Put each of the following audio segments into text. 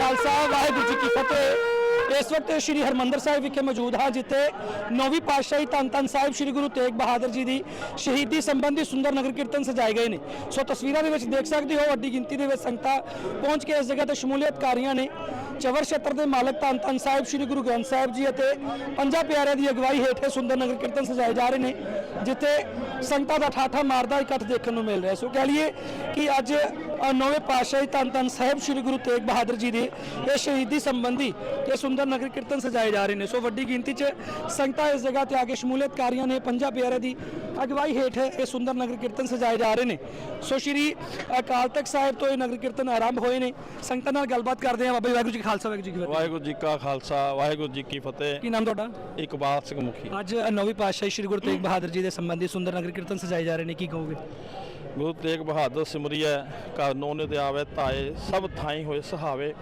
ਖਾਲਸਾ ਵਾਹਿਗੁਰੂ ਜੀ ਕੀ ਫਤਿਹ। ਇਸ ਵਕਤ ਸ੍ਰੀ ਹਰਮੰਦਰ ਸਾਹਿਬ ਵਿਖੇ ਮੌਜੂਦ ਹਾਂ, ਜਿੱਥੇ ਨੌਵੀਂ ਪਾਤਸ਼ਾਹੀ ਧੰਨ ਧੰਨ ਸਾਹਿਬ ਸ੍ਰੀ ਗੁਰੂ ਤੇਗ ਬਹਾਦਰ ਜੀ ਦੀ ਸ਼ਹੀਦੀ ਸੰਬੰਧੀ ਸੁੰਦਰ ਨਗਰ ਕੀਰਤਨ ਸਜਾਏ ਗਏ ਨੇ। ਸੋ ਤਸਵੀਰਾਂ ਦੇ ਵਿੱਚ ਦੇਖ ਸਕਦੇ ਹੋ, ਵੱਡੀ ਗਿਣਤੀ ਦੇ ਵਿੱਚ ਸੰਗਤਾਂ ਪਹੁੰਚ ਕੇ ਇਸ ਜਗ੍ਹਾ ਤੇ ਸ਼ਮੂਲੀਅਤ ਕਰ ਰਹੀਆਂ ਨੇ। ਚਵਰ ਛੇਤਰ ਦੇ ਮਾਲਕ ਧੰਨ ਧੰਨ ਸਾਹਿਬ ਸ੍ਰੀ ਗੁਰੂ ਗ੍ਰੰਥ ਸਾਹਿਬ ਜੀ ਅਤੇ ਪੰਜਾਂ ਪਿਆਰਿਆਂ ਦੀ ਅਗਵਾਈ ਹੇਠ ਇਹ ਸੁੰਦਰ ਨਗਰ ਕੀਰਤਨ ਸਜਾਏ ਜਾ ਰਹੇ ਨੇ, ਜਿੱਥੇ ਸੰਗਤਾਂ ਦਾ ਠਾਠਾ ਮਾਰਦਾ ਇਕੱਠ ਦੇਖਣ ਨੂੰ ਮਿਲ ਰਿਹਾ। ਸੋ ਕਹਿ ਲਈਏ ਕਿ ਅੱਜ ਨੌਵੇਂ ਪਾਤਸ਼ਾਹੀ ਧੰਨ ਧੰਨ ਸਾਹਿਬ ਸ੍ਰੀ ਗੁਰੂ ਤੇਗ ਬਹਾਦਰ ਜੀ ਦੇ ਇਹ ਸ਼ਹੀਦੀ ਸੰਬੰਧੀ ਇਹ ਸੁੰਦਰ ਨਗਰ ਕੀਰਤਨ ਸਜਾਏ ਜਾ ਰਹੇ ਨੇ। ਸੋ ਵੱਡੀ ਗਿਣਤੀ 'ਚ ਸੰਗਤਾਂ ਇਸ ਜਗ੍ਹਾ ਤੇ ਆ ਕੇ ਸ਼ਮੂਲੀਅਤ ਕਰ ਰਹੀਆਂ ਨੇ, ਪੰਜਾਂ ਪਿਆਰਿਆਂ ਦੀ ਅਗਵਾਈ ਹੇਠ ਇਹ ਸੁੰਦਰ ਨਗਰ ਕੀਰਤਨ ਸਜਾਏ ਜਾ ਰਹੇ ਨੇ। ਸੋ ਸ਼੍ਰੀ ਅਕਾਲ ਤਖਤ ਸਾਹਿਬ ਤੋਂ ਇਹ ਨਗਰ ਕੀਰਤਨ ਆਰੰਭ ਹੋਏ ਨੇ। ਸੰਗਤਾਂ ਨਾਲ ਗੱਲਬਾਤ ਕਰਦੇ ਹਾਂ ਬਾਬਾ ਜੀ, ਵਾਹਿਗੁਰੂ ਜੀ ਕਾ ਖਾਲਸਾ ਵਾਹਿਗੁਰੂ ਜੀ ਕੀ ਫਤਿਹ। ਵਾਹਿਗੁਰੂ ਜੀ ਕਾ ਖਾਲਸਾ ਵਾਹਿਗੁਰੂ ਜੀ ਕੀ ਫਤਿਹ। ਕੀ ਨਾਮ ਤੁਹਾਡਾ? ਇਕਬਾਲ ਸਿੰਘ ਮੁਖੀ ਅੱਜ ਨੌਵੀਂ ਪਾਤਸ਼ਾਹੀ ਸ੍ਰੀ ਗੁਰੂ ਤੇਗ ਬਹਾਦਰ ਜੀ ਦੇ ਸੰਬੰਧੀ ਸੁੰਦਰ ਨਗਰ ਕੀਰਤਨ ਸਜਾਏ ਜਾ ਰਹੇ ਨੇ। ਕੀ ਕਹੋਗੇ? ਗੁਰੂ ਤੇਗ ਬਹਾਦਰ ਸਿਮਰਿਐ ਘਰ ਨੋਨੇ ਤੇ ਆਵੇ ਤਾਏ ਸਭ ਥਾਈ ਹੋਏ ਸਹਾਵੇ।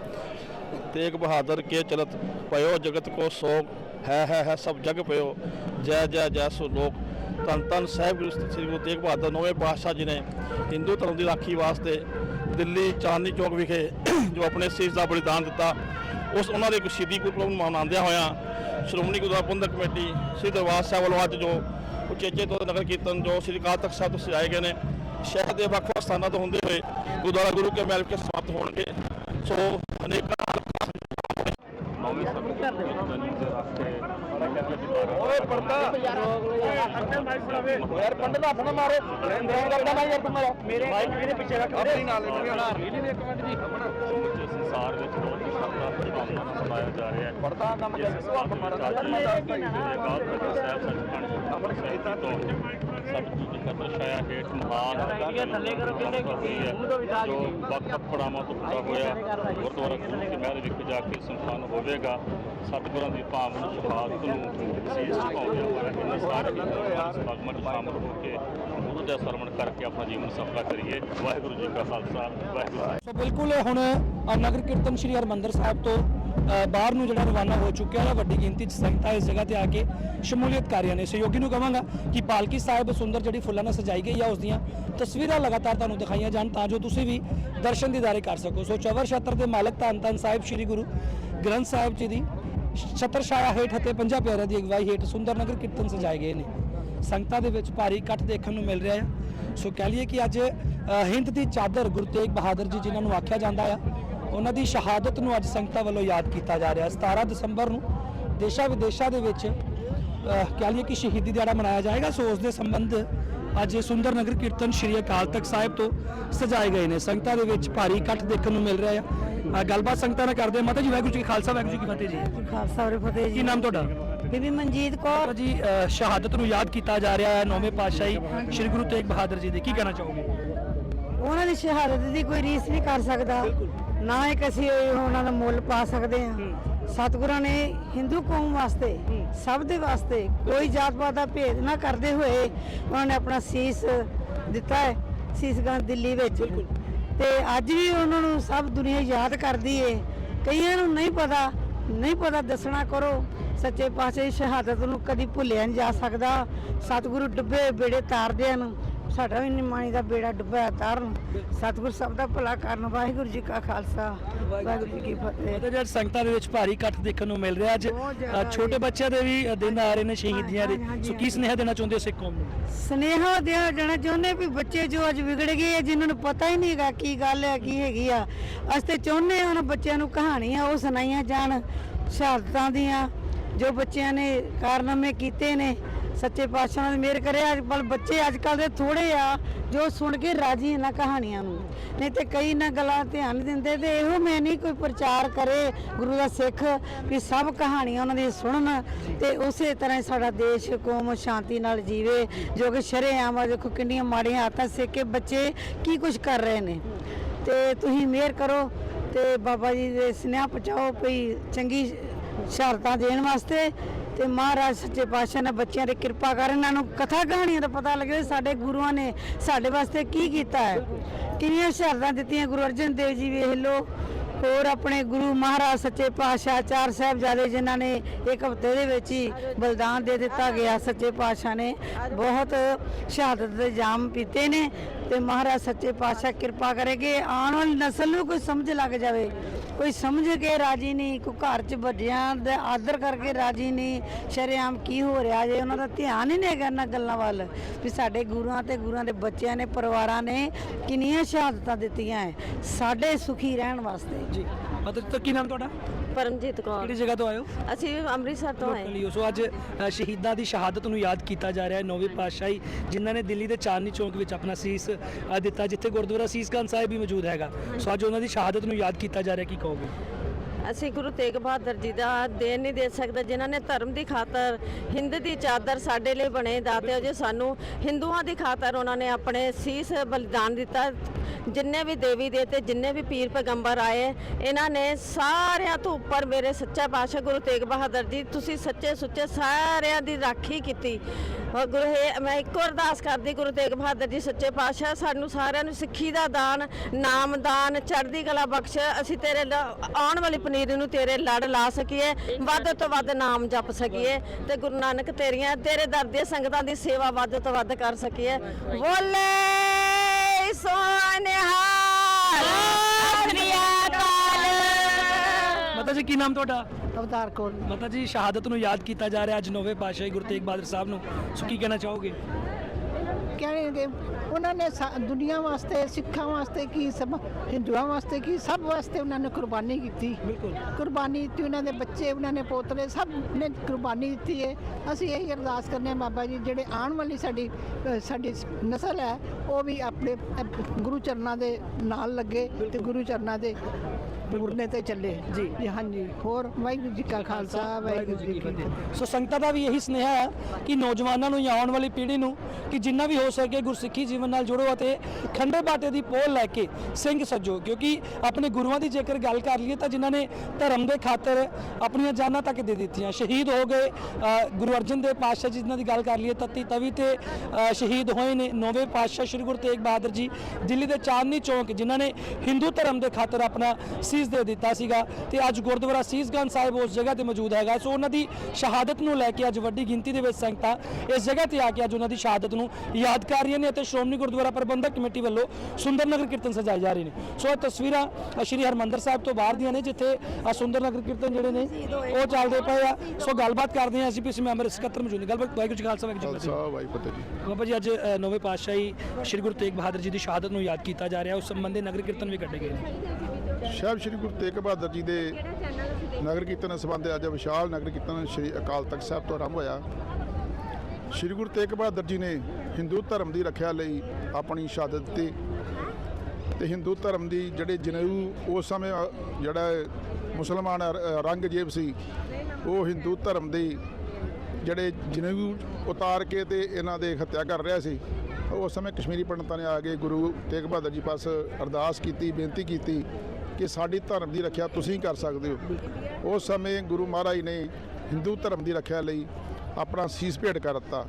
ਤੇਗ ਬਹਾਦਰ ਕੇ ਚਲਤ ਪਇਓ ਜਗਤ ਕੋ ਸੋਗ ਹੈ ਹੈ ਹੈ ਸਭ ਜਗ ਪਇਓ ਜੈ ਜੈ ਜੈ ਸੋ ਲੋਕ ਤਨ ਤਨ ਸਾਹਿਬ ਗੁਰੂ ਸ੍ਰੀ ਗੁਰੂ ਤੇਗ ਬਹਾਦਰ ਨੌਵੇਂ ਪਾਤਸ਼ਾਹ ਜੀ ਨੇ ਹਿੰਦੂ ਧਰਮ ਦੀ ਰਾਖੀ ਵਾਸਤੇ ਦਿੱਲੀ ਚਾਂਦਨੀ ਚੌਕ ਵਿਖੇ ਜੋ ਆਪਣੇ ਸੀਸ ਦਾ ਬਲੀਦਾਨ ਦਿੱਤਾ, ਉਸ ਉਹਨਾਂ ਦੇ ਸ਼ਹੀਦੀ ਗੁਰਪੁਰਬ ਨੂੰ ਮਨਾਉਂਦਿਆਂ ਹੋਇਆਂ ਸ਼੍ਰੋਮਣੀ ਗੁਰਦੁਆਰਾ ਪ੍ਰਬੰਧਕ ਕਮੇਟੀ ਸ੍ਰੀ ਦਰਬਾਰ ਸਾਹਿਬ ਵੱਲੋਂ ਅੱਜ ਜੋ ਉਚੇਚੇ ਤੋਂ ਨਗਰ ਕੀਰਤਨ ਜੋ ਸ੍ਰੀ ਅਕਾਲ ਤਖਤ ਸਾਹਿਬ ਤੋਂ ਸਜਾਏ ਗਏ ਨੇ, ਸ਼ਹਿਰ ਦੇ ਵੱਖ ਵੱਖ ਸਥਾਨਾਂ ਤੋਂ ਹੁੰਦੇ ਹੋਏ ਗੁਰਦੁਆਰਾ ਗੁਰੂ ਕੇ ਮਹਿਲ ਕੇ ਸਮਾਪਤ ਹੋਣਗੇ। ਸੋ ਅਨੇਕਾਂ ਨੌਵੀਂ ਸਭਾ ਦੇ ਰਾਸਤੇ ਓਏ ਪਰਦਾ। ਯਾਰ ਪੰਡਤ ਹੱਥ ਨਾ ਮਾਰੋ। ਕਰਦਾ ਨਾ ਯਾਰ ਤੁਮਾਰਾ ਮੇਰੇ। ਮਾਈਕ ਵੀ ਪਿੱਛੇ ਰੱਖ। ਆਪਣੀ ਨਾਲ ਲੈਣੀ ਸਮੁੱਚੇ ਸੰਸਾਰ ਵਿੱਚ ਬਹੁਤ ਹੀ ਸ਼ਾਨਦਾਰ ਪ੍ਰੋਗਰਾਮ ਮਨਾਇਆ ਜਾ ਰਿਹਾ ਹੈ। ਪਰਦਾ ਕੰਮ ਜਿਸ ਸੰਬੰਧ ਵਿੱਚ ਅੱਜ ਸ੍ਰੀ ਅਕਾਲ ਤਖਤ ਸਾਹਿਬ ਸੱਚਖੰਡ ਅੰਮ੍ਰਿਤਸਰ ਤੋਂ ਸਭ ਜੀ ਦੀ ਕਦਰਸ਼ਾਇਆ ਹੇਠ ਮਹਾਨ ਥੱਲੇ ਕਰੋ ਕਿੰਨੇ ਜੋ ਵੱਖ ਵੱਖ ਪੜਾਵਾਂ ਤੋਂ ਪੂਰਾ ਹੋਇਆ। ਗੁਰਦੁਆਰਾ ਗੁਰੂ ਕੀ ਮਹਿਲ ਵਿਖੇ ਜਾ ਕੇ ਸੰਪੰਨ ਹੋਵੇਗਾ। ਸਤਿਗੁਰਾਂ ਦੀ ਭਾਵਨ ਸ਼ਹਾਦਤ ਨੂੰ ਸੀਸ ਝੁਕਾਉਂਦਿਆਂ ਹੋਇਆ ਇਹਨਾਂ ਸਾਰੇ ਸਮਾਗਮਾਂ 'ਚ ਸ਼ਾਮਲ ਹੋ ਕੇ ਗੁਰੂ ਦਾ ਸਰਵਣ ਕਰਕੇ ਆਪਣਾ ਜੀਵਨ ਸਫਲਾ ਕਰੀਏ। ਵਾਹਿਗੁਰੂ ਜੀ ਕਾ ਖਾਲਸਾ ਵਾਹਿਗੁਰੂ ਸੋ ਬਿਲਕੁਲ ਹੁਣ ਨਗਰ ਕੀਰਤਨ ਸ਼੍ਰੀ ਹਰਮੰਦਰ ਸਾਹਿਬ ਤੋਂ ਬਾਹਰ ਨੂੰ ਜਿਹੜਾ ਰਵਾਨਾ ਹੋ ਚੁੱਕਿਆ ਹੈ, ਵੱਡੀ ਗਿਣਤੀ 'ਚ ਸੰਗਤਾਂ ਇਸ ਜਗ੍ਹਾ ਤੇ ਆ ਕੇ ਸ਼ਮੂਲੀਅਤ ਕਰ ਰਹੀਆਂ ਨੇ। ਸਹਿਯੋਗੀ ਨੂੰ ਕਹਾਂਗਾ ਕਿ ਪਾਲਕੀ ਸਾਹਿਬ ਸੁੰਦਰ ਜਿਹੜੀ ਫੁੱਲਾਂ ਨਾਲ ਸਜਾਈ ਗਈ ਆ, ਉਸ ਦੀਆਂ ਤਸਵੀਰਾਂ ਲਗਾਤਾਰ ਤੁਹਾਨੂੰ ਦਿਖਾਈਆਂ ਜਾਣ ਤਾਂ ਜੋ ਤੁਸੀਂ ਵੀ ਦਰਸ਼ਨ ਦੀਦਾਰੇ ਕਰ ਸਕੋ। ਸੋ ਚਵਰ ਛਤਰ ਦੇ ਮਾਲਕ ਧੰਨ ਧੰਨ ਸਾਹਿਬ ਸ੍ਰੀ ਗੁਰੂ ਗ੍ਰੰਥ ਸਾਹਿਬ ਜੀ ਦੀ ਛਤਰ ਛਾਇਆ ਹੇਠ ਅਤੇ ਪੰਜਾਂ ਪਿਆਰਿਆਂ ਦੀ ਅਗਵਾਈ ਹੇਠ ਸੁੰਦਰ ਨਗਰ ਕੀਰਤਨ ਸਜਾਏ ਗਏ ਨੇ। ਸੰਗਤਾਂ ਦੇ ਵਿੱਚ ਭਾਰੀ ਇਕੱਠ ਦੇਖਣ ਨੂੰ ਮਿਲ ਰਿਹਾ ਹੈ। ਸੋ ਕਹਿ ਲਈਏ ਕਿ ਅੱਜ ਹਿੰਦ ਦੀ ਚਾਦਰ ਗੁਰੂ ਤੇਗ ਬਹਾਦਰ ਜੀ ਜਿਨ੍ਹਾਂ ਨੂੰ ਆਖਿਆ ਜਾਂਦਾ ਆ ਉਹਨਾਂ ਦੀ ਸ਼ਹਾਦਤ ਨੂੰ ਅੱਜ ਸੰਗਤਾਂ ਵੱਲੋਂ ਯਾਦ ਕੀਤਾ ਜਾ ਰਿਹਾ ਹੈ। 17 ਦਸੰਬਰ ਨੂੰ ਦੇਸ਼ਾਂ ਵਿਦੇਸ਼ਾਂ ਦੇ ਵਿੱਚ ਕਹਿ ਲਈਏ ਕਿ ਸ਼ਹੀਦੀ ਦਿਹਾੜਾ ਮਨਾਇਆ ਜਾਏਗਾ। ਸੋ ਉਸ ਦੇ ਸੰਬੰਧ ਅੱਜ ਇਹ ਸੁੰਦਰ ਨਗਰ ਕੀਰਤਨ ਸ਼੍ਰੀ ਅਕਾਲ ਤਖਤ ਸਾਹਿਬ ਤੋਂ ਸਜਾਏ ਗਏ ਨੇ। ਸੰਗਤਾਂ ਦੇ ਵਿੱਚ ਭਾਰੀ ਇਕੱਠ ਦੇਖਣ ਨੂੰ ਮਿਲ ਰਿਹਾ ਹੈ। ਅ, ਗੱਲਬਾਤ ਸੰਗਤਾਂ ਨਾਲ ਕਰਦੇ। ਮਾਤਾ ਜੀ ਵਾਹਿਗੁਰੂ ਜੀ ਕਾ ਖਾਲਸਾ ਵਾਹਿਗੁਰੂ ਜੀ ਕੀ ਫਤਿਹ ਜੀ। ਖਾਲਸਾ ਔਰ ਫਤਿਹ ਕੀ ਜੀ। ਨਾਮ ਤੁਹਾਡਾ? ਬੀਬੀ ਮਨਜੀਤ ਕੌਰ। ਜੀ ਸ਼ਹਾਦਤ ਨੂੰ ਯਾਦ ਕੀਤਾ ਜਾ ਰਿਹਾ ਹੈ। ਨੌਵੇਂ ਪਾਤਸ਼ਾਹੀ ਸ੍ਰੀ ਗੁਰੂ ਤੇਗ ਬਹਾਦਰ ਜੀ ਦੀ। ਕੀ ਕਹਿਣਾ ਚਾਹੋਗੇ? ਉਹਨਾਂ ਦੀ ਸ਼ਹਾਦਤ ਦੀ ਕੋਈ ਰੀਸ ਨਹੀਂ ਕਰ ਸਕਦਾ। ਨਾ ਇੱਕ ਅਸੀਂ ਉਹਨਾਂ ਦਾ ਮੁੱਲ ਪਾ ਸਕਦੇ ਹਾਂ। ਸਤਿਗੁਰਾਂ ਨੇ ਹਿੰਦੂ ਕੌਮ ਵਾਸਤੇ ਸਭ ਦੇ ਵਾਸਤੇ ਕੋਈ ਜਾਤ ਪਾਤ ਦਾ ਭੇਦ ਨਾ ਕਰਦੇ ਹੋਏ ਉਹਨਾਂ ਨੇ ਆਪਣਾ ਸੀਸ ਦਿੱਤਾ ਹੈ ਸੀਸਗੰਜ ਦਿੱਲੀ ਵਿੱਚ। ਤੇ ਅੱਜ ਵੀ ਉਹਨਾਂ ਨੂੰ ਸਭ ਦੁਨੀਆ ਯਾਦ ਕਰਦੀ ਏ। ਕਈਆਂ ਨੂੰ ਨਹੀਂ ਪਤਾ ਨਹੀਂ ਪਤਾ ਦੱਸਣਾ ਕਰੋ। ਸੱਚੇ ਦੀ ਸ਼ਹਾਦਤ ਨੂੰ ਕਦੀ ਭੁੱਲਿਆ ਨਹੀਂ ਜਾ ਸਕਦਾ। ਸਤਿਗੁਰੂ ਡੁੱਬੇ ਬੇੜੇ ਤਾਰਦੇ ਹਨ ਸਾਡਾ ਵੀ ਨਿਮਾਣੀ ਦਾ ਬੇੜਾ ਡੁੱਬਿਆ ਤਾਰਨ ਸਤਿਗੁਰ ਸਭ ਦਾ ਭਲਾ ਕਰਨ। ਵਾਹਿਗੁਰੂ ਜੀ ਕਾ ਖਾਲਸਾ। ਵਾਹਿਗੁਰੂ ਜੀ ਕੀ ਫਤਿਹ। ਮਾਤਾ ਜੀ ਅੱਜ ਸੰਗਤਾਂ ਦੇ ਵਿੱਚ ਭਾਰੀ ਇਕੱਠ ਦੇਖਣ ਨੂੰ ਮਿਲ ਰਿਹਾ। ਅੱਜ ਬਹੁਤ ਜ਼ਿਆਦਾ ਅ, ਛੋਟੇ ਬੱਚਿਆਂ ਦੇ ਵੀ ਅ, ਦਿਨ ਆ ਰਹੇ ਨੇ ਸ਼ਹੀਦੀਆਂ ਦੇ। ਹਾਂਜੀ, ਹਾਂਜੀ, ਸੋ ਕੀ ਸੁਨੇਹਾ ਦੇਣਾ ਚਾਹੁੰਦੇ ਹੋ ਸਿੱਖ ਕੌਮ ਨੂੰ? ਸਨੇਹਾ ਦੇਣਾ ਜਾਣਾ ਚਾਹੁੰਦੇ ਵੀ ਬੱਚੇ ਜੋ ਅੱਜ ਵਿਗੜ ਗਏ ਆ ਜਿਨ੍ਹਾਂ ਨੂੰ ਪਤਾ ਹੀ ਨਹੀਂਗਾ ਕੀ ਗੱਲ ਹੈ ਕੀ ਹੈਗੀ ਆ ਅਸੀਂ ਤੇ ਚਾਹੁੰਦੇ ਹਾਂ ਉਹਨਾਂ ਬੱਚਿਆਂ ਨੂੰ ਕਹਾਣੀਆਂ ਉਹ ਸੁਣਾਈਆਂ ਜਾਣ ਸ਼ਹਾਦਤਾਂ ਦੀਆਂ ਜੋ ਬੱਚਿਆਂ ਨੇ ਕਾਰਨਾਮੇ ਕੀਤੇ ਨੇ। ਸੱਚੇ ਪਾਤਸ਼ਾਹ ਨਾਲ ਮਿਹਰ ਕਰੇ। ਅੱਜ ਕੱਲ੍ਹ ਬੱਚੇ ਅੱਜ ਕੱਲ੍ਹ ਦੇ ਥੋੜੇ ਆ, ਜੋ ਸੁਣ ਕੇ ਰਾਜੀ ਇਹਨਾਂ ਕਹਾਣੀਆਂ ਨੂੰ। ਨਹੀਂ ਤੇ ਕਈ ਨਾ ਗੱਲਾਂ ਧਿਆਨ ਨਹੀਂ ਦਿੰਦੇ ਤੇ ਇਹੋ ਮੈਂ ਨਹੀਂ ਕੋਈ ਪ੍ਰਚਾਰ ਕਰੇ ਗੁਰੂ ਦਾ ਸਿੱਖ ਵੀ ਸਭ ਕਹਾਣੀਆਂ ਉਹਨਾਂ ਦੀ ਸੁਣਨ ਤੇ ਉਸੇ ਤਰ੍ਹਾਂ ਹੀ ਸਾਡਾ ਦੇਸ਼ ਕੌਮ ਸ਼ਾਂਤੀ ਨਾਲ ਜੀਵੇ। ਜੋ ਕਿ ਸ਼ਰੇਆਮ ਆ, ਦੇਖੋ ਕਿੰਨੀਆਂ ਮਾੜੀਆਂ ਆਦਤਾਂ ਸਿੱਖ ਕੇ ਬੱਚੇ ਕੀ ਕੁਝ ਕਰ ਰਹੇ ਨੇ। ਤੇ ਤੁਸੀਂ ਮਿਹਰ ਕਰੋ ਤੇ ਬਾਬਾ ਜੀ ਦੇ ਸੁਨੇਹਾ ਪਹੁੰਚਾਓ ਭਈ ਚੰਗੀ ਸ਼ਰਤਾਂ ਦੇਣ ਵਾਸਤੇ। ਤੇ ਮਹਾਰਾਜ ਸੱਚੇ ਪਾਤਸ਼ਾਹ ਨੇ ਬੱਚਿਆਂ ਦੀ ਕਿਰਪਾ ਕਰ ਇਹਨਾਂ ਨੂੰ ਕਥਾ ਕਹਾਣੀਆਂ ਦਾ ਪਤਾ ਲੱਗੇ ਸਾਡੇ ਗੁਰੂਆਂ ਨੇ ਸਾਡੇ ਵਾਸਤੇ ਕੀ ਕੀਤਾ ਹੈ। ਕਿੰਨੀਆਂ ਸ਼ਹਾਦਤਾਂ ਦਿੱਤੀਆਂ ਗੁਰੂ ਅਰਜਨ ਦੇਵ ਜੀ ਵੇਖ ਲਓ। ਹੋਰ ਆਪਣੇ ਗੁਰੂ ਮਹਾਰਾਜ ਸੱਚੇ ਪਾਤਸ਼ਾਹ ਚਾਰ ਸਾਹਿਬਜ਼ਾਦੇ ਜਿਨ੍ਹਾਂ ਨੇ ਇੱਕ ਹਫ਼ਤੇ ਦੇ ਵਿੱਚ ਹੀ ਬਲਿਦਾਨ ਦੇ ਦਿੱਤਾ ਗਿਆ ਸੱਚੇ ਪਾਤਸ਼ਾਹ ਨੇ। ਬਹੁਤ ਸ਼ਹਾਦਤ ਦੇ ਜਾਮ ਪੀਤੇ ਨੇ। ਤੇ ਮਹਾਰਾਜ ਸੱਚੇ ਪਾਤਸ਼ਾਹ ਕਿਰਪਾ ਕਰੇ ਕਿ ਆਉਣ ਵਾਲੀ ਨਸਲ ਨੂੰ ਕੋਈ ਸਮਝ ਲੱਗ ਜਾਵੇ। ਕੋਈ ਸਮਝ ਕੇ ਰਾਜੀ ਨਹੀਂ, ਕੋਈ ਘਰ 'ਚ ਵੱਡਿਆਂ ਦਾ ਆਦਰ ਕਰਕੇ ਰਾਜੀ ਨਹੀਂ। ਸ਼ਰੇਆਮ ਕੀ ਹੋ ਰਿਹਾ ਜੇ? ਉਹਨਾਂ ਦਾ ਧਿਆਨ ਹੀ ਨਹੀਂ ਹੈਗਾ ਇਹਨਾਂ ਗੱਲਾਂ ਵੱਲ। ਵੀ ਸਾਡੇ ਗੁਰੂਆਂ ਤੇ ਗੁਰੂਆਂ ਦੇ ਬੱਚਿਆਂ ਨੇ, ਪਰਿਵਾਰਾਂ ਨੇ ਕਿੰਨੀਆਂ ਸ਼ਹਾਦਤਾਂ ਦਿੱਤੀਆਂ ਹੈ। ਸਾਡੇ ਸੁਖੀ ਰਹਿਣ ਵਾਸਤੇ। ਜੀ। ਮਤਲਬ ਤਾਂ ਕੀ ਨਾਮ ਤੁਹਾਡਾ? ਪਰਮਜੀਤ ਕੌਰ। ਕਿਹੜੀ ਜਗ੍ਹਾ ਤੋਂ ਆਏ ਹੋ? ਅਸੀਂ ਅੰਮ੍ਰਿਤਸਰ ਤੋਂ ਆਏ। ਲੋਕਲੀ ਸੋ ਅੱਜ ਅ, ਸ਼ਹੀਦਾਂ ਦੀ ਸ਼ਹਾਦਤ ਨੂੰ ਯਾਦ ਕੀਤਾ ਜਾ ਰਿਹਾ ਹੈ ਨੌਵੇਂ ਪਾਤਸ਼ਾਹੀ ਜਿਨ੍ਹਾਂ ਨੇ ਦਿੱਲੀ ਦੇ ਚਾਂਦਨੀ ਚੌਂਕ ਵਿੱਚ ਆਪਣਾ ਸੀਸ ਅ, ਦਿੱਤਾ ਜਿੱਥੇ ਗੁਰਦੁਆਰਾ ਸੀਸਗੰਜ ਸਾਹਿਬ ਵੀ ਮੌਜੂਦ ਹੈਗਾ। ਸੋ ਅੱਜ ਉਹਨਾਂ ਦੀ ਸ਼ਹਾਦਤ ਨੂੰ ਯਾਦ ਕੀਤਾ ਜਾ ਰਿਹਾ ਕੀ ਕਹੋਗੇ? ਅਸੀਂ ਗੁਰੂ ਤੇਗ ਬਹਾਦਰ ਜੀ ਦਾ ਦੇਣ ਨਹੀਂ ਦੇ ਸਕਦੇ, ਜਿਨ੍ਹਾਂ ਨੇ ਧਰਮ ਦੀ ਖਾਤਰ ਹਿੰਦ ਦੀ ਚਾਦਰ ਸਾਡੇ ਲਈ ਬਣੇ ਦਾਤੇ ਜੋ ਸਾਨੂੰ ਹਿੰਦੂਆਂ ਦੀ ਖਾਤਰ ਉਹਨਾਂ ਨੇ ਆਪਣੇ ਸੀਸ ਬਲੀਦਾਨ ਦਿੱਤਾ। ਜਿੰਨੇ ਵੀ ਦੇਵੀ ਦੇਵਤੇ, ਜਿੰਨੇ ਵੀ ਪੀਰ ਪੈਗੰਬਰ ਆਏ, ਇਹਨਾਂ ਨੇ ਸਾਰਿਆਂ ਤੋਂ ਉੱਪਰ ਮੇਰੇ ਸੱਚਾ ਪਾਤਸ਼ਾਹ ਗੁਰੂ ਤੇਗ ਬਹਾਦਰ ਜੀ, ਤੁਸੀਂ ਸੱਚੇ ਸੁੱਚੇ ਸਾਰਿਆਂ ਦੀ ਰਾਖੀ ਕੀਤੀ। ਗੁਰੂ ਹੈ ਮੈਂ ਇੱਕੋ ਅਰਦਾਸ ਕਰਦੀ ਗੁਰੂ ਤੇਗ ਬਹਾਦਰ ਜੀ ਸੱਚੇ ਪਾਤਸ਼ਾਹ ਸਾਨੂੰ ਸਾਰਿਆਂ ਨੂੰ ਸਿੱਖੀ ਦਾ ਦਾਨ ਨਾਮ ਦਾਨ ਚੜ੍ਹਦੀ ਕਲਾ ਬਖਸ਼ ਅਸੀਂ ਤੇਰੇ ਲ- ਆਉਣ ਵਾਲੀ ਪਨੀਰੀ ਨੂੰ ਤੇਰੇ ਲੜ ਲਾ ਸਕੀਏ ਵੱਧ ਤੋਂ ਵੱਧ ਨਾਮ ਜਪ ਸਕੀਏ ਤੇ ਗੁਰੂ ਨਾਨਕ ਤੇਰੀਆਂ ਤੇਰੇ ਦਰ ਦੀਆਂ ਸੰਗਤਾਂ ਦੀ ਸੇਵਾ ਵੱਧ ਤੋਂ ਵੱਧ ਕਰ ਸਕੀਏ। ਬੋਲੇ ਸੋਨਿਹਾਲ ਸ੍ਰੀ ਅਕਾਲ। ਮਾਤਾ ਜੀ ਕੀ ਨਾਮ ਤੁਹਾਡਾ? ਅਵਤਾਰ ਕੋਲ ਮਾਤਾ ਜੀ ਸ਼ਹਾਦਤ ਨੂੰ ਯਾਦ ਕੀਤਾ ਜਾ ਰਿਹਾ ਅੱਜ ਨੌਵੇਂ ਪਾਤਸ਼ਾਹੀ ਗੁਰੂ ਤੇਗ ਬਹਾਦਰ ਸਾਹਿਬ ਨੂੰ। ਸੋ ਕੀ ਕਹਿਣਾ ਚਾਹੋਗੇ? ਕਹਿਣਗੇ ਉਹਨਾਂ ਨੇ ਸਾ- ਦੁਨੀਆ ਵਾਸਤੇ ਸਿੱਖਾਂ ਵਾਸਤੇ ਕੀ ਸਭ ਹਿੰਦੂਆਂ ਵਾਸਤੇ ਕੀ ਸਭ ਵਾਸਤੇ ਉਹਨਾਂ ਨੇ ਕੁਰਬਾਨੀ ਕੀਤੀ। ਬਿਲਕੁਲ। ਕੁਰਬਾਨੀ ਦਿੱਤੀ ਉਹਨਾਂ ਦੇ ਬੱਚੇ ਉਹਨਾਂ ਨੇ ਪੋਤਰੇ ਸਭ ਨੇ ਕੁਰਬਾਨੀ ਦਿੱਤੀ ਹੈ ਅਸੀਂ ਇਹੀ ਅਰਦਾਸ ਕਰਨੇ ਹਾਂ ਬਾਬਾ ਜੀ ਜਿਹੜੇ ਆਉਣ ਵਾਲੀ ਸਾਡੀ ਅ, ਸਾਡੀ ਨਸਲ ਹੈ ਉਹ ਵੀ ਆਪਣੇ ਅ, ਗੁਰੂ ਚਰਨਾਂ ਦੇ ਨਾਲ ਲੱਗੇ ਤੇ ਗੁਰੂ ਚਰਨਾਂ ਦੇ ਪੂਰਨੇ ਤੇ ਚੱਲੇ। ਜੀ। ਹਾਂਜੀ ਹੋਰ ਵਾਹਿਗੁਰੂ ਜੀ ਕਾ ਖਾਲਸਾ ਵਾਹਿਗੁਰੂ ਜੀ ਕੀ ਫਤਿਹ। ਸੋ ਸੰਗਤਾਂ ਦਾ ਵੀ ਇਹੀ ਸੁਨੇਹਾ ਹੈ ਕਿ ਨੌਜਵਾਨਾਂ ਨੂੰ ਜਾਂ ਆਉਣ ਵਾਲੀ ਪੀੜ੍ਹੀ ਨੂੰ ਕਿ ਜਿੰਨਾ ਵੀ ਹੋ ਸਕੇ ਗੁਰਸਿੱਖੀ ਜੀਵਨ ਨਾਲ ਜੁੜੋ ਅਤੇ ਖੰਡੇ ਬਾਟੇ ਦੀ ਪੋਲ ਲੈ ਕੇ ਸਿੰਘ ਸੱਜੋ ਕਿਉਂਕਿ ਆਪਣੇ ਗੁਰੂਆਂ ਦੀ ਜੇਕਰ ਗੱਲ ਕਰ ਲਈਏ ਤਾਂ ਜਿਨ੍ਹਾਂ ਨੇ ਧਰਮ ਦੇ ਖਾਤਰ ਆਪਣੀਆਂ ਜਾਨਾਂ ਤੱਕ ਦੇ ਦਿੱਤੀਆਂ। ਸ਼ਹੀਦ ਹੋ ਗਏ ਅ, ਗੁਰੂ ਅਰਜਨ ਦੇਵ ਪਾਤਸ਼ਾਹ ਜੀ ਜਿਨ੍ਹਾਂ ਦੀ ਗੱਲ ਕਰ ਲਈਏ ਤਤੀ ਤਵੀ ਤੇ ਅ, ਸ਼ਹੀਦ ਹੋਏ ਨੇ ਨੌਵੇਂ ਪਾਤਸ਼ਾਹ ਸ੍ਰੀ ਗੁਰੂ ਤੇਗ ਬਹਾਦਰ ਜੀ ਦਿੱਲੀ ਦੇ ਚਾਂਦਨੀ ਚੌਂਕ ਜਿਨ੍ਹਾਂ ਨੇ ਹਿੰਦੂ ਧਰਮ ਦੇ ਖਾਤਰ ਆਪਣਾ ਸੀਸ ਦੇ ਦਿੱਤਾ ਸੀਗਾ ਤੇ ਅੱਜ ਗੁਰਦੁਆਰਾ ਸੀਸਗੰਜ ਸਾਹਿਬ ਉਸ ਜਗ੍ਹਾ ਤੇ ਮੌਜੂਦ ਹੈਗਾ। ਸੋ ਉਹਨਾਂ ਦੀ ਸ਼ਹਾਦਤ ਨੂੰ ਲੈ ਕੇ ਅੱਜ ਵੱਡੀ ਗਿਣਤੀ ਦੇ ਵਿੱਚ ਸੰਗਤਾਂ ਇਸ ਜਗ੍ਹਾ ਤੇ ਆ ਕੇ ਅੱਜ ਉਹਨਾਂ ਦੀ ਸ਼ਹਾਦਤ ਨੂੰ ਯਾਦ ਕਰ ਰਹੀਆਂ ਨੇ ਅਤੇ ਸ਼੍ਰੋਮਣੀ ਗੁਰਦੁਆਰਾ ਪ੍ਰਬੰਧਕ ਕਮੇਟੀ ਵੱਲੋਂ ਸੁੰਦਰ ਨਗਰ ਕੀਰਤਨ ਸਜਾਏ ਜਾ ਰਹੇ ਨੇ। ਸੋ ਇਹ ਤਸਵੀਰਾਂ ਸ਼੍ਰੀ ਹਰਮੰਦਰ ਸਾਹਿਬ ਤੋਂ ਬਾਹਰ ਦੀਆਂ ਨੇ ਜਿੱਥੇ ਸੁੰਦਰ ਨਗਰ ਕੀਰਤਨ ਜਿਹੜੇ ਨੇ ਉਹ ਚੱਲਦੇ ਪਏ ਆ। ਸੋ ਗੱਲਬਾਤ ਕਰਦੇ ਹਾਂ ਅਸੀਂ ਵੀ ਮੈਂਬਰ ਸਕੱਤਰ ਮੌਜੂਦ ਨੇ ਗੱਲਬਾਤ ਵਾਹਿਗੁਰੂ ਜੀ ਖਾਲਸਾ ਵਾਹਿਗੁਰੂ ਜੀ ਫਤਿਹ। ਜੀ ਬਾਬਾ ਜੀ ਅੱਜ ਨੌਵੇਂ ਪਾਤਸ਼ਾਹੀ ਸ੍ਰੀ ਗੁਰੂ ਤੇਗ ਬਹਾਦਰ ਜੀ ਦੀ ਸ਼ਹਾਦਤ ਨੂੰ ਯਾਦ ਕੀਤਾ ਜਾ ਰਿਹਾ। ਉਸ ਸੰਬੰਧੀ ਨਗਰ ਕੀਰਤਨ ਵੀ ਕੱਢੇ ਗਏ ਨੇ। ਸਾਹਿਬ ਸ੍ਰੀ ਗੁਰੂ ਤੇਗ ਬਹਾਦਰ ਜੀ ਦੇ ਨਗਰ ਕੀਰਤਨ ਸੰਬੰਧ ਅੱਜ ਵਿਸ਼ਾਲ ਨਗਰ ਕੀਰਤਨ ਸ੍ਰੀ ਅਕਾਲ ਤਖਤ ਸਾਹਿਬ ਤੋਂ ਆਰੰਭ ਹੋਇਆ। ਸ੍ਰੀ ਗੁਰੂ ਤੇਗ ਬਹਾਦਰ ਜੀ ਨੇ ਹਿੰਦੂ ਧਰਮ ਦੀ ਰੱਖਿਆ ਲਈ ਆਪਣੀ ਸ਼ਹਾਦਤ ਦਿੱਤੀ ਤੇ ਹਿੰਦੂ ਧਰਮ ਦੀ ਜਿਹੜੇ ਜਨੇਊ ਉਸ ਸਮੇਂ ਜਿਹੜਾ ਮੁਸਲਮਾਨ ਰੰਗਜੇਬ ਸੀ ਉਹ ਹਿੰਦੂ ਧਰਮ ਦੀ ਜਿਹੜੇ ਜਨੇਊ ਉਤਾਰ ਕੇ ਤੇ ਇਹਨਾਂ ਦੇ ਹੱਤਿਆ ਕਰ ਰਿਹਾ ਸੀ। ਉਸ ਸਮੇਂ ਕਸ਼ਮੀਰੀ ਪੰਡਤਾਂ ਨੇ ਆ ਕੇ ਗੁਰੂ ਤੇਗ ਬਹਾਦਰ ਜੀ ਪਾਸ ਅਰਦਾਸ ਕੀਤੀ ਬੇਨਤੀ ਕੀਤੀ ਕਿ ਸਾਡੀ ਧਰਮ ਦੀ ਰੱਖਿਆ ਤੁਸੀਂ ਕਰ ਸਕਦੇ ਹੋ। ਉਸ ਸਮੇਂ ਗੁਰੂ ਮਹਾਰਾਜ ਨੇ ਹਿੰਦੂ ਧਰਮ ਦੀ ਰੱਖਿਆ ਲਈ ਆਪਣਾ ਸੀਸ ਭੇਟ ਕਰ ਦਿੱਤਾ।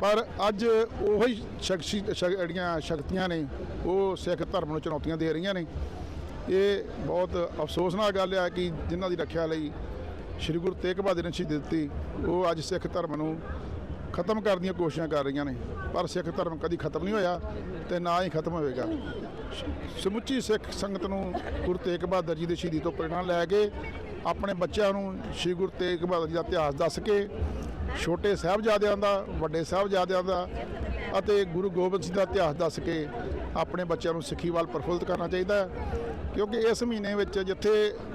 ਪਰ ਅੱਜ ਉਹੀ ਸ਼ਖਸੀ ਸ਼ਕ- ਜਿਹੜੀਆਂ ਸ਼ਕਤੀਆਂ ਨੇ, ਉਹ ਸਿੱਖ ਧਰਮ ਨੂੰ ਚੁਣੌਤੀਆਂ ਦੇ ਰਹੀਆਂ ਨੇ। ਇਹ ਬਹੁਤ ਅਫਸੋਸਨਾਕ ਗੱਲ ਹੈ ਕਿ ਜਿਨ੍ਹਾਂ ਦੀ ਰੱਖਿਆ ਲਈ ਸ੍ਰੀ ਗੁਰੂ ਤੇਗ ਬਹਾਦਰ ਨੇ ਸ਼ਹੀਦੀ ਦਿੱਤੀ, ਉਹ ਅੱਜ ਸਿੱਖ ਧਰਮ ਨੂੰ ਖਤਮ ਕਰਨ ਦੀਆਂ ਕੋਸ਼ਿਸ਼ਾਂ ਕਰ ਰਹੀਆਂ ਨੇ, ਪਰ ਸਿੱਖ ਧਰਮ ਕਦੀ ਖਤਮ ਨਹੀਂ ਹੋਇਆ ਤੇ ਨਾ ਹੀ ਖਤਮ ਹੋਵੇਗਾ। ਸਮੁੱਚੀ ਸਿੱਖ ਸੰਗਤ ਨੂੰ ਗੁਰੂ ਤੇਗ ਬਹਾਦਰ ਜੀ ਦੀ ਸ਼ਹੀਦੀ ਤੋਂ ਪ੍ਰੇਰਣਾ ਲੈ ਕੇ ਆਪਣੇ ਬੱਚਿਆਂ ਨੂੰ ਸ੍ਰੀ ਗੁਰੂ ਤੇਗ ਬਹਾਦਰ ਜੀ ਦਾ ਇਤਿਹਾਸ ਦੱਸ ਕੇ ਛੋਟੇ ਸਾਹਿਬਜ਼ਾਦਿਆਂ ਦਾ, ਵੱਡੇ ਸਾਹਿਬਜ਼ਾਦਿਆਂ ਦਾ ਅਤੇ ਗੁਰੂ ਗੋਬਿੰਦ ਸਿੰਘ ਦਾ ਇਤਿਹਾਸ ਦੱਸ ਕੇ ਆਪਣੇ ਬੱਚਿਆਂ ਨੂੰ ਸਿੱਖੀ ਵੱਲ ਪ੍ਰਫੁੱਲਤ ਕਰਨਾ ਚਾਹੀਦਾ ਹੈ। ਕਿਉਂਕਿ ਇਸ ਮਹੀਨੇ ਵਿੱਚ ਜਿੱਥੇ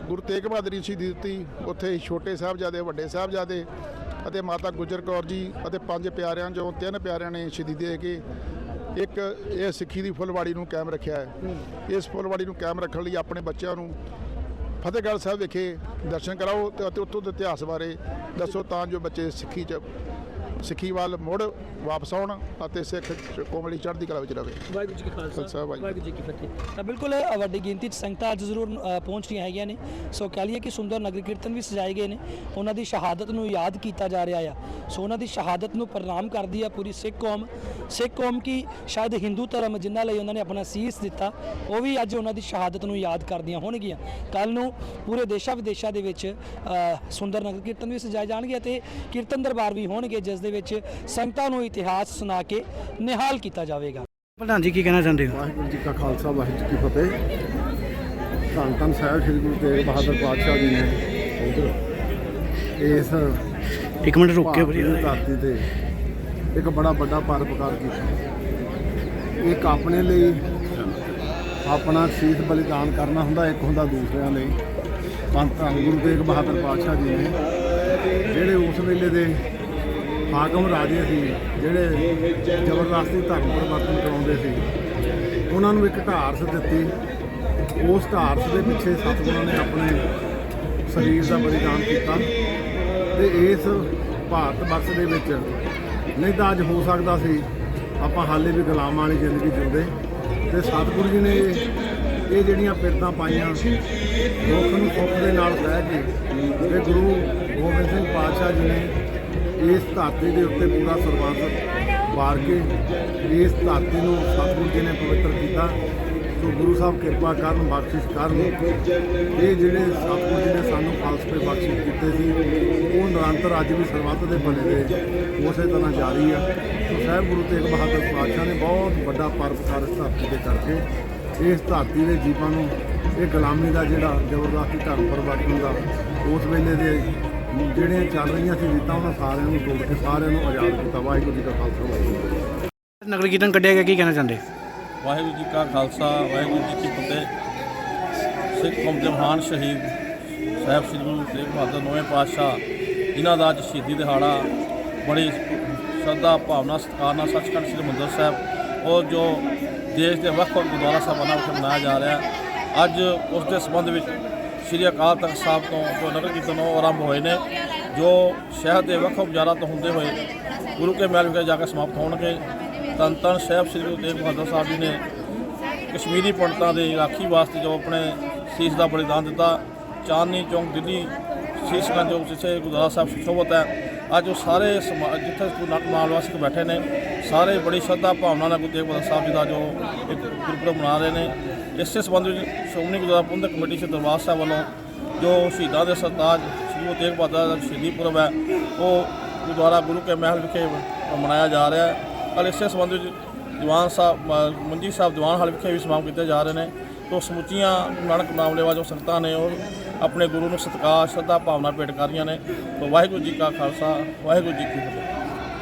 ਗੁਰੂ ਤੇਗ ਬਹਾਦਰ ਜੀ ਸ਼ਹੀਦੀ ਦਿੱਤੀ, ਉੱਥੇ ਹੀ ਛੋਟੇ ਸਾਹਿਬਜ਼ਾਦੇ, ਵੱਡੇ ਸਾਹਿਬਜ਼ਾਦੇ ਅਤੇ ਮਾਤਾ ਗੁਜਰ ਕੌਰ ਜੀ ਅਤੇ ਪੰਜ ਪਿਆਰਿਆਂ ਚੋਂ ਤਿੰਨ ਪਿਆਰਿਆਂ ਨੇ ਸ਼ਹੀਦੀ ਦੇ ਕੇ ਇੱਕ ਇਹ ਸਿੱਖੀ ਦੀ ਫੁੱਲਵਾੜੀ ਨੂੰ ਕਾਇਮ ਰੱਖਿਆ ਹੈ। ਇਸ ਫੁੱਲਵਾੜੀ ਨੂੰ ਕਾਇਮ ਰੱਖਣ ਲਈ ਆਪਣੇ ਬੱਚਿਆਂ ਨੂੰ ਫਤਿਹਗੜ੍ਹ ਸਾਹਿਬ ਵਿਖੇ ਦਰਸ਼ਨ ਕਰਾਓ ਤੇ ਅਤੇ ਉੱਥੋਂ ਦੇ ਇਤਿਹਾਸ ਬਾਰੇ ਦੱਸੋ ਤਾਂ ਜੋ ਬੱਚੇ ਸਿੱਖੀ ਚ ਸਿੱਖੀ ਵੱਲ ਮੁੜ ਵਾਪਸ ਆਉਣ ਅਤੇ ਸਿੱਖ ਕੌਮ ਲਈ ਚੜ੍ਹਦੀ ਕਲਾ ਵਿੱਚ ਰਹੇ। ਵਾਹਿਗੁਰੂ ਜੀ ਕਾ ਖਾਲਸਾ, ਵਾਹਿਗੁਰੂ। ਜੀ ਕੀ ਫਤਿਹ। ਤਾਂ ਬਿਲਕੁਲ ਵੱਡੀ ਗਿਣਤੀ 'ਚ ਸੰਗਤਾਂ ਅੱਜ ਜ਼ਰੂਰ ਪਹੁੰਚ ਰਹੀਆਂ ਹੈਗੀਆਂ ਨੇ। ਸੋ ਕਹਿ ਲਈਏ ਕਿ ਸੁੰਦਰ ਨਗਰ ਕੀਰਤਨ ਵੀ ਸਜਾਏ ਗਏ ਨੇ। ਉਹਨਾਂ ਦੀ ਸ਼ਹਾਦਤ ਨੂੰ ਯਾਦ ਕੀਤਾ ਜਾ ਰਿਹਾ ਆ। ਸੋ ਉਹਨਾਂ ਦੀ ਸ਼ਹਾਦਤ ਨੂੰ ਪ੍ਰਣਾਮ ਕਰਦੀ ਆ ਪੂਰੀ ਸਿੱਖ ਕੌਮ। ਸਿੱਖ ਕੌਮ ਕੀ ਸ਼ਾਇਦ ਹਿੰਦੂ ਧਰਮ ਜਿਨ੍ਹਾਂ ਲਈ ਉਹਨਾਂ ਨੇ ਆਪਣਾ ਸੀਸ ਦਿੱਤਾ ਉਹ ਵੀ ਅੱਜ ਉਹਨਾਂ ਦੀ ਸ਼ਹਾਦਤ ਨੂੰ ਯਾਦ ਕਰਦੀਆਂ ਹੋਣਗੀਆਂ। ਕੱਲ ਨੂੰ ਪੂਰੇ ਦੇਸ਼ਾਂ ਵਿਦੇਸ਼ਾਂ ਦੇ ਵਿੱਚ ਸੁੰਦਰ ਨਗਰ ਕੀਰਤਨ ਵੀ ਸਜਾਏ ਜਾਣਗੇ ਅਤੇ ਕੀਰਤਨ ਦਰਬਾਰ ਵੀ ਹੋਣਗੇ ਜਿਸ ਦੇ ਵਿੱਚ ਸੰਗਤਾਂ ਨੂੰ ਇਤਿਹਾਸ ਸੁਣਾ ਕੇ ਨਿਹਾਲ ਕੀਤਾ ਜਾਵੇਗਾ। ਪ੍ਰਧਾਨ ਜੀ ਕੀ ਕਹਿਣਾ ਚਾਹੁੰਦੇ ਹੋ? ਵਾਹਿਗੁਰੂ ਜੀ ਕਾ ਖਾਲਸਾ ਵਾਹਿਗੁਰੂ ਜੀ ਕੀ ਫਤਿਹ। ਧੰਨ ਧੰਨ ਸਾਹਿਬ ਸ੍ਰੀ ਗੁਰੂ ਤੇਗ ਬਹਾਦਰ ਪਾਤਸ਼ਾਹ ਜੀ ਨੇ ਇਸ ਇੱਕ ਮਿੰਟ ਰੁਕ ਕੇ ਦੀ ਧਰਤੀ ਤੇ ਇੱਕ ਬੜਾ ਵੱਡਾ ਪਰਪਕਾਰ ਕੀਤਾ। ਇੱਕ ਆਪਣੇ ਲਈ ਆਪਣਾ ਸੀਸ ਬਲੀਦਾਨ ਕਰਨਾ ਹੁੰਦਾ ਇੱਕ ਹੁੰਦਾ ਦੂਸਰਿਆਂ ਲਈ। ਪੰਥ ਧੰਨ ਗੁਰੂ ਤੇਗ ਬਹਾਦਰ ਪਾਤਸ਼ਾਹ ਜੀ ਨੇ ਜਿਹੜੇ ਉਸ ਵੇਲੇ ਦੇ ਹਾਕਮ ਰਾਜੇ ਸੀ, ਜਿਹੜੇ ਜ਼ਬਰਦਸਤੀ ਧਰਮ ਪਰਿਵਰਤਨ ਕਰਾਉਂਦੇ ਸੀ। ਉਹਨਾਂ ਨੂੰ ਇੱਕ ਢਾਰਸ ਦਿੱਤੀ। ਉਸ ਢਾਰਸ ਦੇ ਪਿੱਛੇ ਸਤਿਗੁਰਾਂ ਨੇ ਆਪਣੇ ਸਰੀਰ ਦਾ ਬਲੀਦਾਨ ਕੀਤਾ। ਤੇ ਇਸ ਭਾਰਤ ਵਰਸ਼ ਦੇ ਵਿੱਚ ਨਹੀਂ ਤਾਂ ਅੱਜ ਹੋ ਸਕਦਾ ਸੀ ਆਪਾਂ ਹਾਲੇ ਵੀ ਗੁਲਾਮਾਂ ਵਾਲੀ ਜ਼ਿੰਦਗੀ ਜਿਉਂਦੇ। ਤੇ ਸਤਿਗੁਰੂ ਜੀ ਨੇ ਇਹ ਜਿਹੜੀਆਂ ਪਿਰਤਾਂ ਪਾਈਆਂ, ਦੁੱਖ ਨੂੰ ਸੁੱਖ ਦੇ ਨਾਲ ਸਹਿ ਕੇ, ਤੇ ਗੁਰੂ ਗੋਬਿੰਦ ਸਿੰਘ ਪਾਤਸ਼ਾਹ ਜੀ ਨੇ ਇਸ ਧਰਤੀ ਦੇ ਉੱਤੇ ਪੂਰਾ ਸਰਬੰਸ ਵਾਰ ਕੇ ਇਸ ਧਰਤੀ ਨੂੰ ਸਤਿਗੁਰੂ ਜੀ ਨੇ ਪਵਿੱਤਰ ਕੀਤਾ। ਸੋ ਗੁਰੂ ਸਾਹਿਬ ਕਿਰਪਾ ਕਰਨ, ਬਖਸ਼ਿਸ਼ ਕਰਨ। ਇਹ ਜਿਹੜੇ ਸਤਿਗੁਰੂ ਜੀ ਨੇ ਸਾਨੂੰ ਫਲਸਫੇ ਬਖਸ਼ਿਸ਼ ਕੀਤੇ ਸੀ, ਉਹ ਨਿਰੰਤਰ ਅੱਜ ਵੀ ਸਰਬੱਤ ਦੇ ਭਲੇ ਦੇ ਉਸੇ ਤਰ੍ਹਾਂ ਜਾਰੀ ਆ। ਸੋ ਸਾਹਿਬ ਗੁਰੂ ਤੇਗ ਬਹਾਦਰ ਪਾਤਸ਼ਾਹ ਨੇ ਬਹੁਤ ਵੱਡਾ ਪਰਪਕਾਰ ਇਸ ਧਰਤੀ ਦੇ ਕਰਕੇ ਇਸ ਧਰਤੀ ਦੇ ਜੀਵਾਂ ਨੂੰ, ਇਹ ਗੁਲਾਮੀ ਦਾ ਜਿਹੜਾ ਜ਼ਬਰਦਸਤੀ ਧਰਮ ਪਰਿਵਰਤਨ ਦਾ, ਉਸ ਵੇਲੇ ਦੇ ਜਿਹੜੀਆਂ ਚੱਲ ਰਹੀਆਂ ਸੀ ਰੀਤਾਂ ਉਹਨਾਂ ਸਾਰਿਆਂ ਨੂੰ ਤੋੜ ਕੇ ਸਾਰਿਆਂ ਨੂੰ ਆਜ਼ਾਦ ਕੀਤਾ। ਵਾਹਿਗੁਰੂ ਜੀ ਕਾ ਖਾਲਸਾ ਵਾਹਿਗੁਰੂ ਜੀ ਨਗਰ ਕੀਰਤਨ ਕੱਢਿਆ ਗਿਆ ਕੀ ਕਹਿਣਾ ਚਾਹੁੰਦੇ? ਵਾਹਿਗੁਰੂ ਜੀ ਕਾ ਖਾਲਸਾ ਵਾਹਿਗੁਰੂ ਜੀ ਕੀ ਫਤਿਹ। ਸਿੱਖ ਕੌਮ ਦੇ ਮਹਾਨ ਸ਼ਹੀਦ ਸਾਹਿਬ ਸ੍ਰੀ ਗੁਰੂ ਤੇਗ ਬਹਾਦਰ ਨੌਵੇਂ ਪਾਤਸ਼ਾਹ ਜਿਨ੍ਹਾਂ ਦਾ ਅੱਜ ਸ਼ਹੀਦੀ ਦਿਹਾੜਾ ਬੜੀ ਸ਼ਰਧਾ ਭਾਵਨਾ ਸਤਿਕਾਰ ਨਾਲ ਸੱਚਖੰਡ ਸ੍ਰੀ ਹਰਿਮੰਦਰ ਸਾਹਿਬ ਉਹ ਜੋ ਦੇਸ਼ ਦੇ ਵੱਖ ਵੱਖ ਗੁਰਦੁਆਰਾ ਸਾਹਿਬਾਨਾਂ ਵਿੱਚ ਮਨਾਇਆ ਜਾ ਰਿਹਾ। ਅੱਜ ਉਸ ਦੇ ਸੰਬੰਧ ਵਿੱਚ ਸ੍ਰੀ ਅਕਾਲ ਤਖਤ ਸਾਹਿਬ ਤੋਂ ਜੋ ਨਗਰ ਕੀਰਤਨ ਉਹ ਆਰੰਭ ਹੋਏ ਨੇ, ਜੋ ਸ਼ਹਿਰ ਦੇ ਵੱਖ ਵੱਖ ਬਾਜ਼ਾਰਾਂ ਤੋਂ ਹੁੰਦੇ ਹੋਏ ਗੁਰੂ ਕੇ ਮਹਿਲ ਵਿਖੇ ਜਾ ਕੇ ਸਮਾਪਤ ਹੋਣਗੇ। ਧੰਨ ਧੰਨ ਸਾਹਿਬ ਸ੍ਰੀ ਗੁਰੂ ਤੇਗ ਬਹਾਦਰ ਸਾਹਿਬ ਜੀ ਨੇ ਕਸ਼ਮੀਰੀ ਪੰਡਤਾਂ ਦੇ ਰਾਖੀ ਵਾਸਤੇ ਜੋ ਆਪਣੇ ਸੀਸ ਦਾ ਬਲੀਦਾਨ ਦਿੱਤਾ। ਚਾਂਦਨੀ ਚੌਂਕ, ਦਿੱਲੀ ਸ਼ੀਸ਼ਗੰਜ ਜੋ ਜਿੱਥੇ ਗੁਰਦੁਆਰਾ ਸਾਹਿਬ ਸੁਸ਼ੋਭਤ ਹੈ। ਅੱਜ ਉਹ ਸਾਰੇ ਸਮਾ- ਜਿੱਥੇ ਗੁਰੂ ਨਾਨਕ ਮਾਲ ਵਾਸਤੇ ਬੈਠੇ ਨੇ, ਸਾਰੇ ਬੜੀ ਸ਼ਰਧਾ ਭਾਵਨਾ ਨਾਲ ਗੁਰੂ ਤੇਗ ਬਹਾਦਰ ਸਾਹਿਬ ਜੀ ਦਾ ਜੋ ਇੱਕ ਗੁਰਪੁਰਬ ਮਨਾ ਰਹੇ ਨੇ। ਇਸੇ ਸੰਬੰਧ ਵਿੱਚ ਸ਼੍ਰੋਮਣੀ ਗੁਰਦੁਆਰਾ ਪ੍ਰਬੰਧਕ ਕਮੇਟੀ ਸ਼੍ਰੀ ਦਰਬਾਰ ਸਾਹਿਬ ਵੱਲੋਂ ਜੋ ਸ਼ਹੀਦਾਂ ਦੇ ਸਰਤਾਜ ਸ੍ਰੀ ਗੁਰੂ ਤੇਗ ਬਹਾਦਰ ਦਾ ਸ਼ਹੀਦੀ ਪੁਰਬ ਹੈ, ਉਹ ਗੁਰਦੁਆਰਾ ਗੁਰੂ ਕੇ ਮਹਿਲ ਵਿਖੇ ਮਨਾਇਆ ਜਾ ਰਿਹਾ ਹੈ। ਕੱਲ੍ਹ ਇਸੇ ਸੰਬੰਧ ਵਿੱਚ ਦੀਵਾਨ ਸਾਹਿਬ ਮੰਜੀ ਸਾਹਿਬ ਦੀਵਾਨ ਹਾਲ ਵਿਖੇ ਵੀ ਸਮਾਗਮ ਕੀਤੇ ਜਾ ਰਹੇ ਨੇ। ਤੋਂ ਸਮੁੱਚੀਆਂ ਗੁਰੂ ਨਾਨਕ ਮਾਮਲੇ ਲੈਵਾ ਜੋ ਸੰਗਤਾਂ ਨੇ ਉਹ ਆਪਣੇ ਗੁਰੂ ਨੂੰ ਸਤਿਕਾਰ, ਸ਼ਰਧਾ, ਭਾਵਨਾ ਭੇਟ ਕਰ ਰਹੀਆਂ ਨੇ। ਵਾਹਿਗੁਰੂ ਜੀ ਕਾ ਖਾਲਸਾ, ਵਾਹਿਗੁਰੂ ਜੀ ਕੀ ਫਤਿਹ।